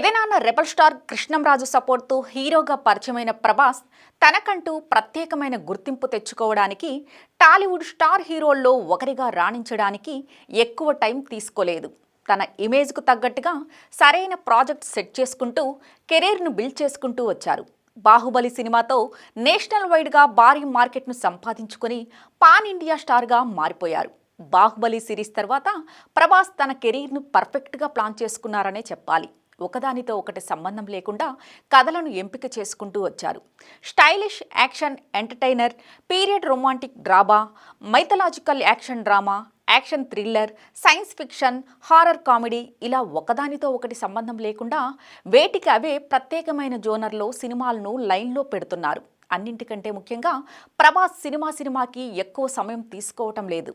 Rebel star Krishnamraju సపోర్ట్తో హీరోగా పరిచయమైన ప్రభాస్ తనకంటూ ప్రత్యేకమైన గుర్తింపు తెచ్చుకోవడానికి టాలీవుడ్ స్టార్ హీరోల్లో ఒకరిగా రాణించడానికి ఎక్కువ టైం తీసుకోలేదు. తన ఇమేజ్కు తగ్గట్టుగా సరైన ప్రాజెక్ట్ సెట్ చేసుకుంటూ కెరీర్ను బిల్డ్ చేసుకుంటూ వచ్చారు. బాహుబలి సినిమాతో నేషనల్ వైడ్గా భారీ మార్కెట్ను సంపాదించుకొని పాన్ ఇండియా స్టార్గా మారిపోయారు. బాహుబలి సిరీస్ తర్వాత ప్రభాస్ తన కెరీర్ను పర్ఫెక్ట్గా ప్లాన్ చేసుకున్నారనే చెప్పాలి. ఒకదానితో ఒకటి సంబంధం లేకుండా కథలను ఎంపిక చేసుకుంటూ వచ్చారు. Stylish action entertainer period romantic drama mythological action drama action thriller science fiction horror comedy ఇలా ఒకదానితో ఒకటి సంబంధం లేకుండా వేటికి అవే ప్రత్యేకమైన జోనర్లో సినిమాలను లైన్లో పెడుతున్నారు. అన్నింటికంటే ముఖ్యంగా ప్రభాస్ సినిమా సినిమాకి ఎక్కువ సమయం తీసుకోవటం లేదు.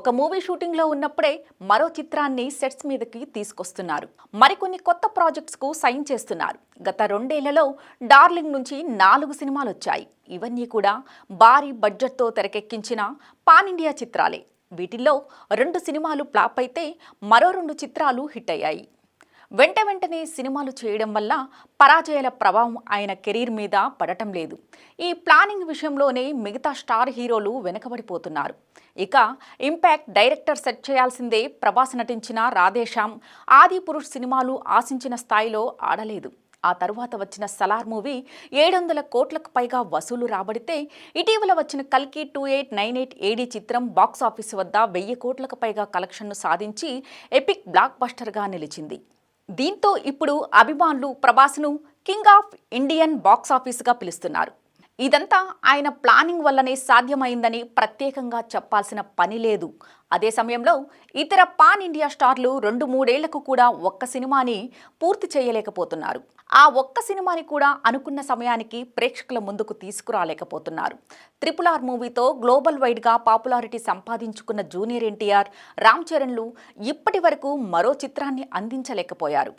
ఒక మూవీ షూటింగ్లో ఉన్నప్పుడే మరో చిత్రాన్ని సెట్స్ మీదకి తీసుకొస్తున్నారు. మరికొన్ని కొత్త ప్రాజెక్ట్స్కు సైన్ చేస్తున్నారు. గత రెండేళ్ళలో డార్లింగ్ నుంచి నాలుగు సినిమాలు వచ్చాయి ఇవన్నీ కూడా భారీ బడ్జెట్తో తెరకెక్కించిన పాన్ ఇండియా చిత్రాలే. వీటిల్లో రెండు సినిమాలు ఫ్లాప్ అయితే మరో రెండు చిత్రాలు హిట్ అయ్యాయి. వెంట వెంటనే సినిమాలు చేయడం వల్ల పరాజయాల ప్రభావం ఆయన కెరీర్ మీద పడటం లేదు. ఈ ప్లానింగ్ విషయంలోనే మిగతా స్టార్ హీరోలు వెనకబడిపోతున్నారు. ఇక ఇంపాక్ట్ డైరెక్టర్ సెట్ చేయాల్సిందే ప్రభాస్ నటించిన రాధేశ్యామ్. ఆది పురుష్ సినిమాలు ఆశించిన స్థాయిలో ఆడలేదు. ఆ తరువాత వచ్చిన సలార్ మూవీ ఏడు వందల కోట్లకు పైగా వసూలు రాబడితే ఇటీవల వచ్చిన కల్కి two eight nine eight AD చిత్రం బాక్స్ ఆఫీస్ వద్ద వెయ్యి కోట్లకు పైగా కలెక్షన్ను సాధించి ఎపిక్ బ్లాక్ బస్టర్గా నిలిచింది. దీంతో ఇప్పుడు అభిమానులు ప్రభాస్ను కింగ్ ఆఫ్ ఇండియన్ బాక్సాఫీస్గా పిలుస్తున్నారు. ఇదంతా ఆయన ప్లానింగ్ వల్లనే సాధ్యమైందని ప్రత్యేకంగా చెప్పాల్సిన పని లేదు. అదే సమయంలో ఇతర పాన్ ఇండియా స్టార్లు రెండు మూడేళ్ళకు కూడా ఒక్క సినిమాని పూర్తి చేయలేకపోతున్నారు. ఆ ఒక్క సినిమాని కూడా అనుకున్న సమయానికి ప్రేక్షకుల ముందుకు తీసుకురాలేకపోతున్నారు. త్రిపుల్ ఆర్ మూవీతో గ్లోబల్ వైడ్గా పాపులారిటీ సంపాదించుకున్న జూనియర్ ఎన్టీఆర్ రామ్ చరణ్లు ఇప్పటి వరకు మరో చిత్రాన్ని అందించలేకపోయారు.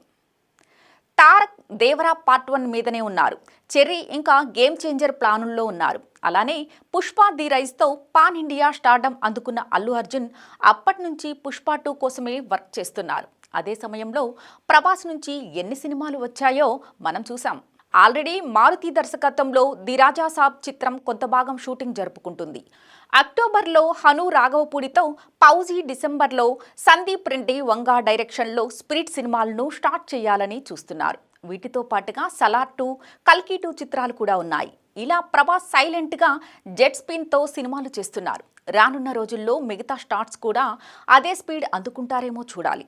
తారక్ దేవరా పార్ట్ వన్ మీదనే ఉన్నారు. చెర్రీ ఇంకా గేమ్ చేంజర్ ప్లానుల్లో ఉన్నారు. అలానే పుష్ప ది రైస్తో పాన్ ఇండియా స్టార్డమ్ అందుకున్న అల్లు అర్జున్ అప్పటి నుంచి పుష్ప టూ కోసమే వర్క్ చేస్తున్నారు. అదే సమయంలో ప్రభాస్ నుంచి ఎన్ని సినిమాలు వచ్చాయో మనం చూసాం ఆల్రెడీ మారుతి దర్శకత్వంలో దిరాజా సాబ్ చిత్రం కొంత భాగం షూటింగ్ జరుపుకుంటుంది. అక్టోబర్లో హను రాఘవపూడితో పౌజీ డిసెంబర్లో సందీప్ రెడ్డి వంగా డైరెక్షన్లో స్పిరిట్ సినిమాలను స్టార్ట్ చేయాలని చూస్తున్నారు. వీటితో పాటుగా సలార్ టూ కల్కి టూ చిత్రాలు కూడా ఉన్నాయి. ఇలా ప్రభాస్ సైలెంట్గా జెట్ స్పిన్తో సినిమాలు చేస్తున్నారు. రానున్న రోజుల్లో మిగతా స్టార్ట్స్ కూడా అదే స్పీడ్ అందుకుంటారేమో చూడాలి.